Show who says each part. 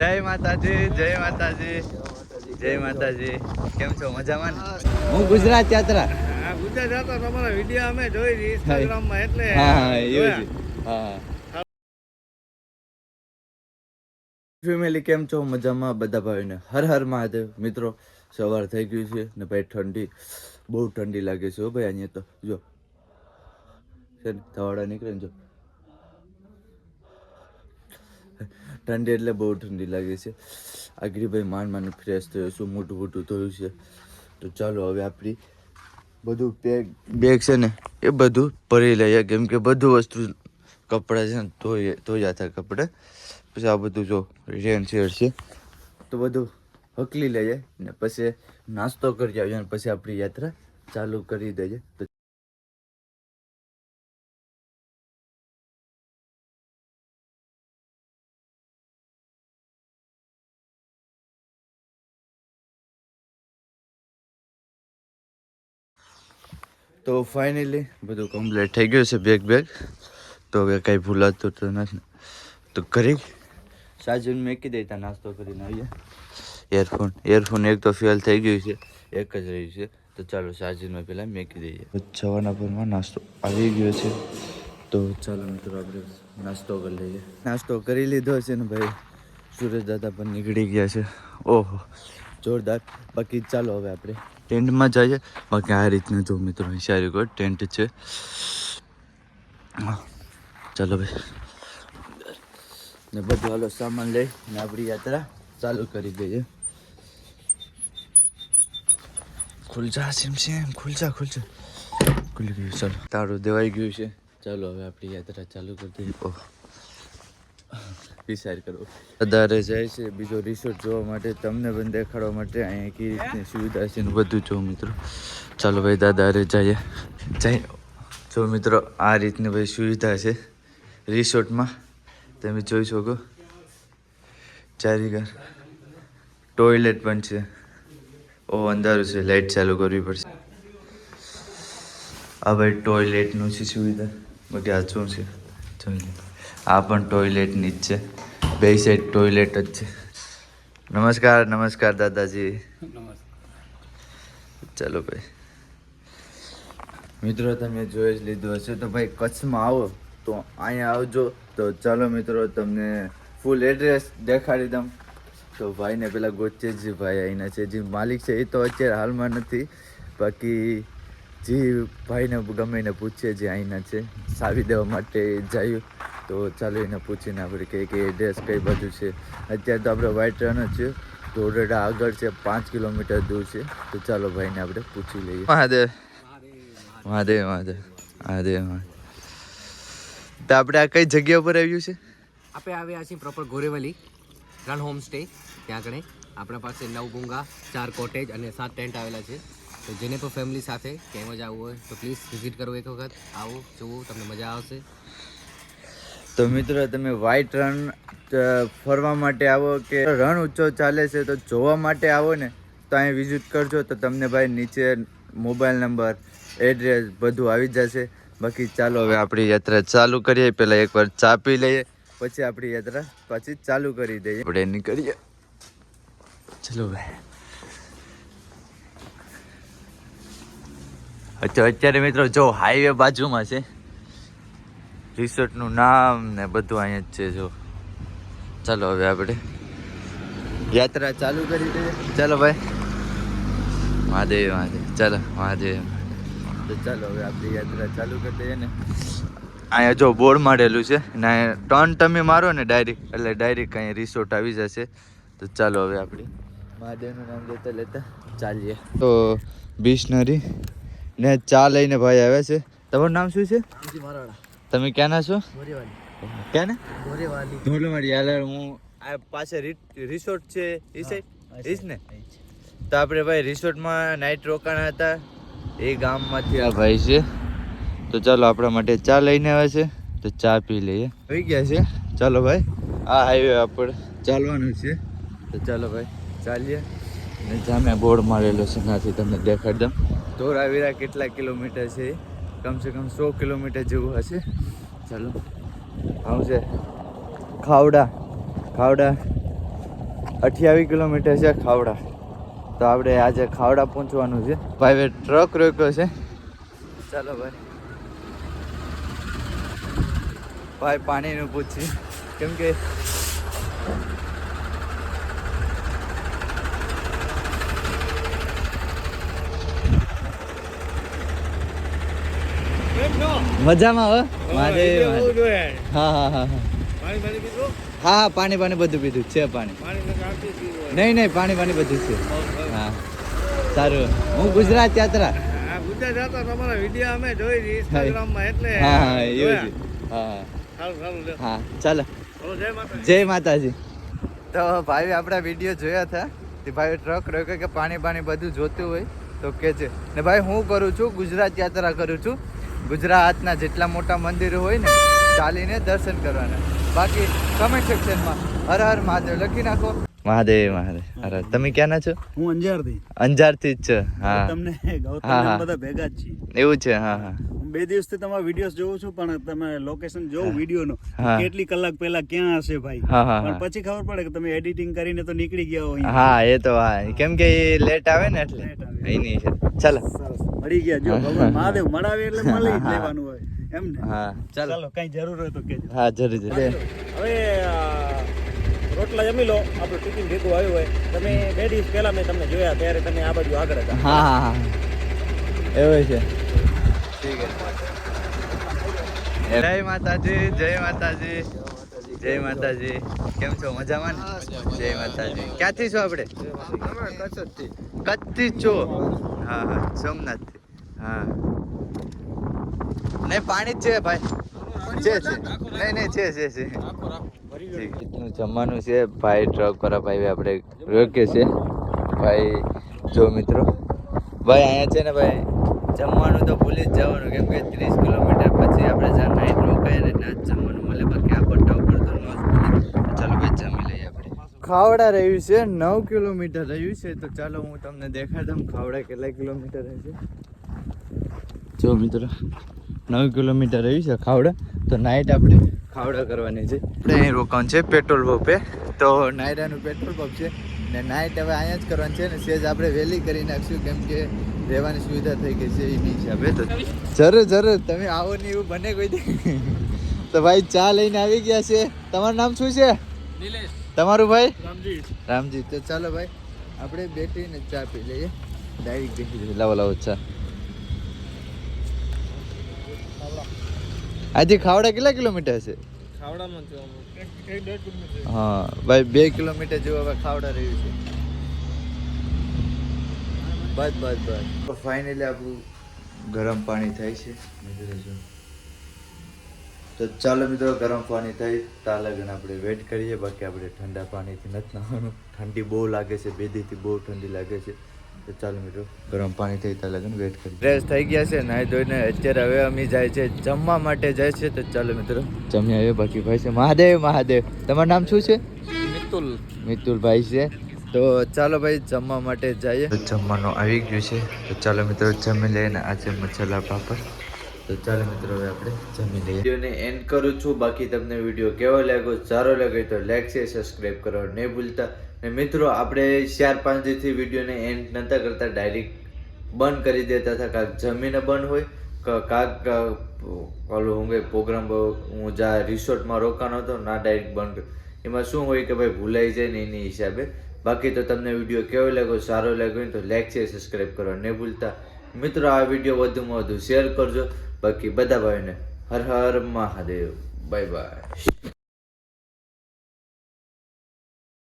Speaker 1: જય માતાજી જય માતાજી જય માતાજી. કેમ છો? મજામાં હું ગુજરાત યાત્રા.
Speaker 2: આ ગુજરાત હતા તમારા વીડિયો અમે જોઈ હતી ઇન્સ્ટાગ્રામમાં એટલે
Speaker 1: હા હા એવું છે. હા. ફેમિલી કેમ છો? મજામાં બધા ભાઈને. હર હર મહાદેવ. મિત્રો સવાર થઈ ગયું છે ને ભાઈ ઠંડી. બહુ ઠંડી લાગે છે હો ભાઈ અહીંયા તો. જો. છે ને ધવાડા નીકળે ને જો. ઠંડી એટલે બહુ ઠંડી લાગે છે. આગળ ભાઈ માંડ માંડ ફ્રેશ થયો શું મોટું મોટું થયું છે. તો ચાલો હવે આપણી બધું પેક બેગ છે ને, એ બધું ભરી લઈએ. કેમ કે બધું વસ્તુ કપડાં છે ને ધોઈએ ધોયા હતા કપડાં. પછી આ બધું જો રેન શેર છે. તો બધું હકલી લઈએ ને, પછી નાસ્તો કરી આવીએ અને પછી આપણી યાત્રા ચાલુ કરી દઈએ. તો તો ફાઇનલી બધું કમ્પ્લીટ થઈ ગયું છે બેગ બેગ તો હવે કંઈ ભૂલાતું તો નથી. તો કરી સાજુને મેકી દેતા નાસ્તો કરીને આવીએ. એરફોન એરફોન એક તો ફેલ થઈ ગયું છે, એક જ રહ્યું છે. તો ચાલો સાજુનમાં પહેલાં મેકી દઈએ. જવાના પરમાં નાસ્તો આવી ગયો છે. તો ચાલો મિત્રો આપણે નાસ્તો કરી લઈએ. નાસ્તો કરી લીધો છે ને ભાઈ. સૂરજ દાદા પણ નીકળી ગયા છે. ઓહો, જોરદાર. બાકી ચાલો હવે આપણે ટેન્ટમાં જઈએ બાકી આ રીતનું જો મિત્રો કોઈ ટેન્ટ છે. ચાલો ભાઈ. ને બધું હાલો સામાન લઈ ને આપણી યાત્રા ચાલુ કરી દઈએ. ખુલજા, સેમ સેમ, ખુલજા ખુલ જા ખુલ જા ખુલી ગયું, ચાલો. તારું દેવાઈ ગયું છે. ચાલો, હવે આપણી યાત્રા ચાલુ કરી દઈએ. ઓહ. વિચાર કરો. વધારે જાય છે, બીજો રિસોર્ટ જોવા માટે તમને પણ દેખાડવા માટે અહીંયા કઈ રીતની સુવિધા છે ને બધું જો મિત્રો. ચાલો ભાઈ દાદા અરે જઈએ. જઈ. જો મિત્રો, આ રીતની ભાઈ સુવિધા છે રિસોર્ટમાં તમે જોઈ શકો. ચારીઘર ટોયલેટ પણ છે. ઓ, અંધારું છે. લાઇટ ચાલુ કરવી પડશે. આ ભાઈ ટોયલેટનું છે સુવિધા. બાકી આ શું છે? જોઈ. આ પણ ટોયલેટની જ છે. બે સાઈડ ટોયલેટ જ છે. નમસ્કાર નમસ્કાર દાદાજી. ચાલો ભાઈ. મિત્રો, તમે જોઈ જ લીધું હશે તો ભાઈ કચ્છમાં આવો તો અહીંયા આવજો. તો ચાલો મિત્રો, તમને ફૂલ એડ્રેસ દેખાડી દઉં. તો ભાઈને પેલા ગોચે જે ભાઈ અહીંના છે. જે માલિક છે, એ તો અત્યારે હાલમાં નથી. બાકી જે ભાઈને ગમે એને પૂછે, જે અહીંના છે સાવી દેવા માટે જયું તો ચાલો એને પૂછીને આપણે કઈ કઈ એડ્રેસ કઈ બાજુ છે. અત્યારે તો આપણે વાઇટ રન જ છે. ધોરડા આગળ છે પાંચ કિલોમીટર દૂર છે. તો ચાલો ભાઈને આપણે પૂછી લઈએ. મહાદેવ. મહાદેવ મહાદેવ મહાદેવ મહાદેવ. તો આપણે આ કઈ જગ્યા ઉપર આવ્યું છે?
Speaker 3: આપણે આવ્યા છીએ પ્રોપર ગોરેવલી રન હોમ સ્ટે ત્યાં આગળ આપણા પાસે નવ ગુંગા ચાર કોટેજ અને સાત ટેન્ટ આવેલા છે. તો જેને પણ ફેમિલી સાથે કેમ જ આવવું હોય તો પ્લીઝ વિઝિટ કરો એક વખત. આવો જોવો તમને મજા આવશે.
Speaker 1: તો મિત્રો, તમે વ્હાઇટ રન ફરવા માટે આવો કે રણ ઊંચો ચાલે છે તો જોવા માટે આવો ને, તો અહીં વિઝિટ કરજો. તો તમને ભાઈ નીચે મોબાઈલ નંબર એડ્રેસ બધું આવી જશે. બાકી ચાલો હવે આપણી યાત્રા ચાલુ કરીએ. પહેલાં એકવાર ચા પી લઈએ, પછી આપણી યાત્રા પાછી ચાલુ કરી દઈએ. આપણે નીકળીએ. ચલો ભાઈ. અચ્છા, અત્યારે મિત્રો જો હાઈવે બાજુમાં છે. રિસોર્ટનું નામ ને બધું અહીંયા જ છે, જો. ચાલો હવે આપણે યાત્રા ચાલુ કરી દઈએ. ચાલો ભાઈ. મહાદેવ મહાદેવ. ચાલો, મહાદેવ. તો ચાલો હવે આપણી યાત્રા ચાલુ કરી દઈએ ને. અહીંયા જો બોર્ડ મારેલું છે ને અહીંયા ટર્ન તમે મારો ને ડાયરેક્ટ, એટલે ડાયરેક્ટ અહીંયા રિસોર્ટ આવી જશે. તો ચાલો હવે આપણે મહાદેવનું નામ લેતા લેતા ચાલીએ. તો બિશનરી ને ચા લઈને ભાઈ આવ્યા છે. તમારું નામ શું છે? તમે ક્યાંના છો? ક્યાં ને ધોલવાડી યાર હું આ પાસે રિસોર્ટ છે એ સાઈડ ઈજ ને? તો આપણે ભાઈ રિસોર્ટમાં નાઇટ રોકાણા હતા. એ ગામમાંથી આ ભાઈ છે. તો ચાલો આપણા માટે ચા લઈને આવે છે. તો ચા પી લઈએ. થઈ ગયા છે? ચાલો ભાઈ આ હાઈવે આપણે ચાલવાનું છે. તો ચાલો ભાઈ ચાલીએ. ને જામે બોર્ડ મારેલો છે નાથી તમને દેખાડી દઉં. ધોરાવીરા કેટલા કિલોમીટર છે? એ? કમસે કમ સો કિલોમીટર જેવું હશે. ચાલો. આવું છે. ખાવડા. ખાવડા અઠ્યાવીસ કિલોમીટર છે ખાવડા. તો આપણે આજે ખાવડા પહોંચવાનું છે. ભાઈ ટ્રક રોક્યો છે. ચાલો ભાઈ. ભાઈ, પાણીનું પૂછ્યું. કેમ કે મજામાં હો?
Speaker 2: મારે
Speaker 1: મહાદેવ. હા હા હા હા.
Speaker 2: પાણી પાણી પીધું?
Speaker 1: હા પાણી પાણી બધું પીધું છે પાણી. નહીં નહીં પાણી પાણી બધું છે. હા. સારું. હું ગુજરાત યાત્રા.
Speaker 2: ગુજરાત તમારા વીડિયો અમે જોઈ ઇન્સ્ટાગ્રામમાં એટલે
Speaker 1: હા હા એવું છે. હા
Speaker 2: સારું સારું લ્યો.
Speaker 1: હા ચાલો.
Speaker 2: જય
Speaker 1: જય માતાજી. તો ભાઈ આપણા વીડિયો જોયા હતા. તે ભાઈ ટ્રક રોક્યો કે પાણી પાણી બધું જોતું હોય તો કે છે ને ભાઈ હું કરું છું ગુજરાત યાત્રા કરું છું. ગુજરાતના જેટલા મોટા મંદિરો હોય ને ચાલીને દર્શન કરવાના. બાકી કમેન્ટ સેક્શનમાં હર હર મહાદેવ લખી નાખો. મહાદેવ મહાદેવ. અરે તમે ક્યાંના છો?
Speaker 4: હું અંજારથી.
Speaker 1: અંજારથી જ છે. હા.
Speaker 4: તમને ગૌતમ. બધા ભેગા જ છીએ.
Speaker 1: એવું છે હા હા.
Speaker 4: હું બે દિવસથી તમારા વીડિયો જોઉં છું પણ તમે લોકેશન જોઉં વિડીયોનો. કેટલી કલાક પહેલા ક્યાં હશે ભાઈ? પણ પછી ખબર પડે કે તમે એડિટિંગ કરીને તો નીકળી ગયા હોય
Speaker 1: હા એ તો હા. કેમ કે એ લેટ આવે ને એટલે. એ નહીં છે. ચાલો.
Speaker 4: સરસ. મળી ગયા. જો ભગવાન મહાદેવ મળાવે એટલે મળી લેવાનું હોય. એમ ને?
Speaker 1: હા. ચાલો.
Speaker 4: ચાલો કઈ જરૂર હોય તો કેજો
Speaker 1: હા જરૂર જરૂર.
Speaker 5: હવે રોટલા જમી લો. આપણું ટિફિન ભેગું આવ્યું હોય. તમે બે દિવસ પહેલા મેં તમને જોયા ત્યારે તમે આ બાજુ આગળ હતા.
Speaker 1: હા હા હા. એવું છે. ઠીક છે. જય માતાજી જય માતાજી. જય માતાજી. કેમ છો? મજામાં ને? જય માતાજી. ક્યાંથી છો આપણે? કચ્છથી. છો? હા હા સોમનાથથી. હા. નહીં પાણી જ છે ભાઈ. છે છે. નહીં નહીં છે છે છે. જમવાનું છે ભાઈ ટ્રક વાળા ભાઈ આપણે યોગ્ય છે ભાઈ જો મિત્રો. ભાઈ અહીંયા છે ને ભાઈ જમવાનું તો ભૂલી જ જવાનું કેમ કે ત્રીસ કિલોમીટર પછી આપણે જ્યાં નાઈટ રોકાય ને ત્યાં જ જમવાનું મળે બાકી આ પટ્ટા ઉપર તો ન જ મળે ચાલો ભાઈ જમી લઈએ આપણે ખાવડા રહ્યું છે, નવ કિલોમીટર રહ્યું છે. તો ચાલો હું તમને દેખાડું, ખાવડા કેટલા કિલોમીટર રહેશે જો મિત્રો, નવ કિલોમીટર રહ્યું છે ખાવડા. તો નાઇટ આપણે ખાવડા કરવાની છે. આપણે અહીં રોકાણ છે, પેટ્રોલ પંપે. તો નાયરાનું પેટ્રોલ પંપ છે. ને નાઇટ હવે અહીંયા જ કરવાની છે ને, સેજ આપણે વહેલી કરી નાખશું, કેમ કે રહેવાની સુવિધા થઈ ગઈ છે એની હિસાબે. તો જરૂર જરૂર તમે આવો ને એવું બને કોઈ તો ભાઈ ચા લઈને આવી ગયા છે. તમારું નામ શું છે? તમારું ભાઈ?
Speaker 2: રામજી.
Speaker 1: રામજી તો ચાલો ભાઈ આપણે બેટરીને ચા પી લઈએ. ડાયરેક્ટ બેસી જઈએ. લાવો લાવો ચા. આજે ખાવડા કેટલા કિલોમીટર છે. હા ભાઈ બે કિલોમીટર જેવું હવે ખાવડા રહ્યું છે. બસ બસ બસ. ફાઇનલી આપણું ગરમ પાણી થાય છે. તો ચાલો મિત્રો ગરમ પાણી થઈ. તા લગન આપણે વેટ કરીએ. બાકી આપણે ઠંડા પાણીથી નથી નાહવાનું. ઠંડી બહુ લાગે છે બેદીથી બહુ ઠંડી લાગે છે. તો ચાલો મિત્રો ગરમ પાણી થઈ તા લગન વેટ કરીએ. ફ્રેશ થઈ ગયા છે નાહી ધોઈને અત્યારે હવે અમે જાય છે જમવા માટે જાય છે. તો ચાલો મિત્રો. જમ્યા હવે બાકી ભાઈ છે મહાદેવ મહાદેવ. તમારું નામ શું છે?
Speaker 5: મિતુલ.
Speaker 1: મિતુલભાઈ છે. તો ચાલો ભાઈ જમવા માટે જઈએ. જમવાનું આવી ગયું છે. તો ચાલો મિત્રો જમી લઈને આજે મસાલા પાપડ. તો ચાલો મિત્રો, હવે આપણે જમી લઈએ. વિડીયોને એન્ડ કરું છું. બાકી તમને વીડિયો કેવો લાગ્યો, સારો લાગ્યો તો લાઈક છે સબસ્ક્રાઈબ કરો નહીં ભૂલતા. ને મિત્રો, આપણે ચાર પાંચ દિવસથી વિડીયોને એન્ડ નતા કરતા ડાયરેક્ટ બંધ કરી દેતા હતા. કાંક જમીને બંધ હોય કાંક ઓલું હું કંઈ પ્રોગ્રામ હું જ્યાં રિસોર્ટમાં રોકાનો હતો, ના ડાયરેક્ટ બંધ એમાં શું હોય કે ભાઈ ભૂલાઈ જાય ને એની હિસાબે. બાકી તો તમને વીડિયો કેવો લાગ્યો, સારો લાગ્યો તો લાઈક છે સબસ્ક્રાઈબ કરો નહીં ભૂલતા. મિત્રો, આ વીડિયો વધુમાં વધુ શેર કરજો. બાકી બધા ભાઈને હર હર મહાદેવ. Bye bye